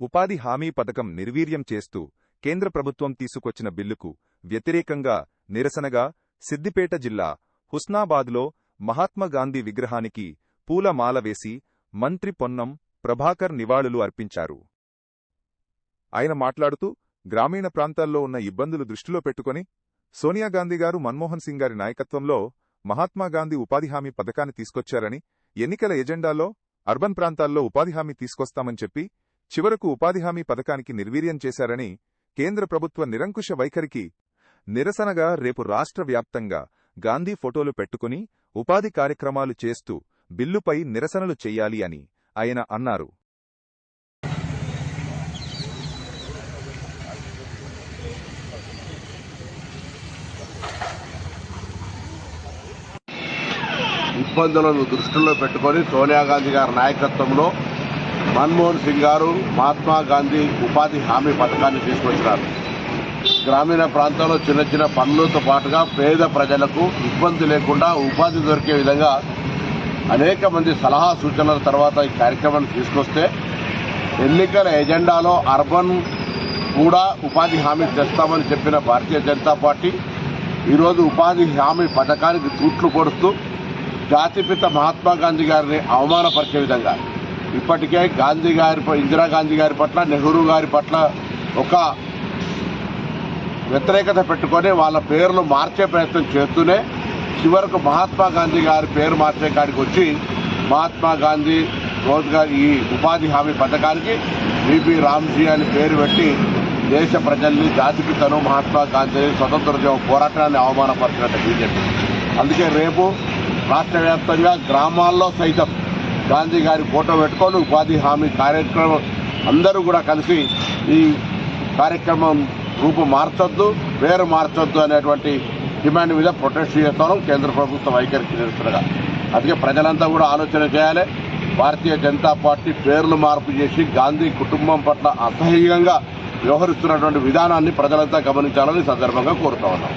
ఉపాధి హామీ పథకం నిర్వీర్యం చేస్తూ కేంద్ర ప్రభుత్వం తీసుకొచ్చిన బిల్లుకు వ్యతిరేకంగా నిరసనగా సిద్దిపేట జిల్లా హుస్నాబాద్లో మహాత్మాగాంధీ విగ్రహానికి పూలమాల వేసి మంత్రి పొన్నం ప్రభాకర్ నివాళులు అర్పించారు. ఆయన మాట్లాడుతూ గ్రామీణ ప్రాంతాల్లో ఉన్న ఇబ్బందులు దృష్టిలో పెట్టుకుని సోనియాగాంధీ గారు మన్మోహన్ సింగ్ గారి నాయకత్వంలో మహాత్మాగాంధీ ఉపాధి హామీ పథకాన్ని తీసుకొచ్చారని ఎన్నికల ఎజెండాలో అర్బన్ ప్రాంతాల్లో ఉపాధి హామీ తీసుకొస్తామని చెప్పి చివరకు ఉపాధి హామీ పథకానికి నిర్వీర్యం చేశారని కేంద్ర ప్రభుత్వ నిరంకుశ వైఖరికి నిరసనగా రేపు రాష్ట్ర వ్యాప్తంగా గాంధీ ఫోటోలు పెట్టుకుని ఉపాధి కార్యక్రమాలు చేస్తూ బిల్లుపై నిరసనలు చెయ్యాలి అని ఆయన అన్నారు. ఇబ్బందులను దృష్టిలో పెట్టుకొని సోనియా గాంధీ గారి నాయకత్వంలో మన్మోహన్ సింగ్ గారు మహాత్మా గాంధీ ఉపాధి హామీ పథకాన్ని తీసుకొచ్చినారు. గ్రామీణ ప్రాంతాల్లో చిన్న చిన్న పనులతో పాటుగా పేద ప్రజలకు ఇబ్బంది లేకుండా ఉపాధి దొరికే విధంగా అనేక మంది సలహా సూచనల తర్వాత ఈ కార్యక్రమాన్ని తీసుకొస్తే ఎన్నికల ఎజెండాలో అర్బన్ కూడా ఉపాధి హామీ తెస్తామని చెప్పిన భారతీయ జనతా పార్టీ ఈరోజు ఉపాధి హామీ పథకానికి తూట్లు పొడుస్తూ జాతిపిత మహాత్మా గాంధీ గారిని అవమానపరిచే విధంగా ఇప్పటికే గాంధీ గారి ఇందిరాగాంధీ గారి పట్ల నెహ్రూ గారి పట్ల ఒక వ్యతిరేకత పెట్టుకొని వాళ్ళ పేర్లు మార్చే ప్రయత్నం చేస్తూనే చివరకు మహాత్మా గాంధీ గారి పేరు మార్చే కాడికి వచ్చి మహాత్మా గాంధీ రోజ్గార్ ఈ ఉపాధి హామీ పథకానికి బీబీ రామ్జీ అని పేరు పెట్టి దేశ ప్రజల్ని జాతిపితను మహాత్మా గాంధీ స్వతంత్రోద్యమ పోరాటాన్ని అవమానపరిచినట్టు బీజేపీ అందుకే రేపు రాష్ట్ర వ్యాప్తంగా గ్రామాల్లో సైతం గాంధీ గారి ఫోటో పెట్టుకొని ఉపాధి హామీ కార్యక్రమం అందరూ కూడా కలిసి ఈ కార్యక్రమం రూపు మార్చొద్దు పేరు మార్చొద్దు అనేటువంటి డిమాండ్ మీద ప్రొటెస్ట్ చేస్తాను. కేంద్ర ప్రభుత్వ వైఖరికి నిరసనగా. అందుకే ప్రజలంతా కూడా ఆలోచన చేయాలి. భారతీయ జనతా పార్టీ పేర్లు మార్పు చేసి గాంధీ కుటుంబం పట్ల అసహ్యంగా వ్యవహరిస్తున్నటువంటి విధానాన్ని ప్రజలంతా గమనించాలని సందర్భంగా కోరుతా ఉన్నాం.